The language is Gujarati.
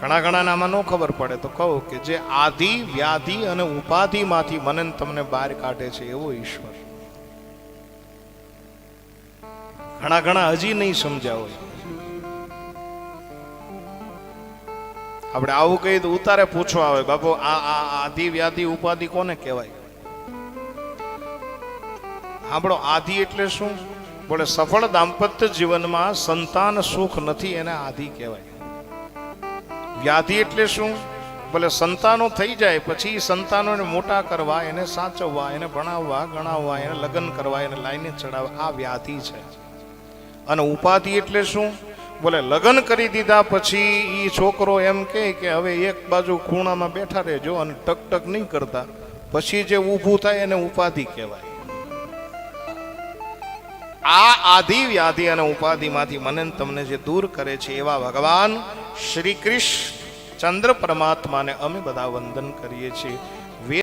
ઘણા ઘણા આમાં ન ખબર પડે તો કહું કે જે આધિ, વ્યાધિ અને ઉપાધિમાંથી મને તમને બહાર કાઢે છે એવો ઈશ્વર. ઘણા ઘણા હજી નહીં સમજાવો આપણે આવું કહી તો ઉતારે પૂછવા આવે, બાપુ, આ આ, આધિ, વ્યાધિ, ઉપાધિ કોને કહેવાય? આપણો આધિ એટલે શું? બોલે, સફળ દાંપત્ય જીવનમાં સંતાન સુખ નથી એને આધિ કહેવાય. વ્યાધિ એટલે શું? ભલે સંતાનો થઈ જાય, પછી સંતાનોને મોટા કરવા, એને સાચવવા, એને ભણાવવા, ગણાવવા, એને લગ્ન કરવા, એને લાઈને ચડાવવા, આ વ્યાધિ છે. અને ઉપાધિ એટલે શું? બોલે લગ્ન કરી દીધા પછી એ છોકરો એમ કહે કે હવે એક બાજુ ખૂણામાં બેઠા રહેજો અને ટક ટક નહીં કરતા. પછી જે ઊભું થાય એને ઉપાધિ કહેવાય. આ આધિ વ્યાધિ અને ઉપાધિમાંથી મને તમને જે દૂર કરે છે એવા ભગવાન શ્રી કૃષ્ણ. ચંદ્ર પરમાત્માને અમે બધા વંદન કરીએ છીએ.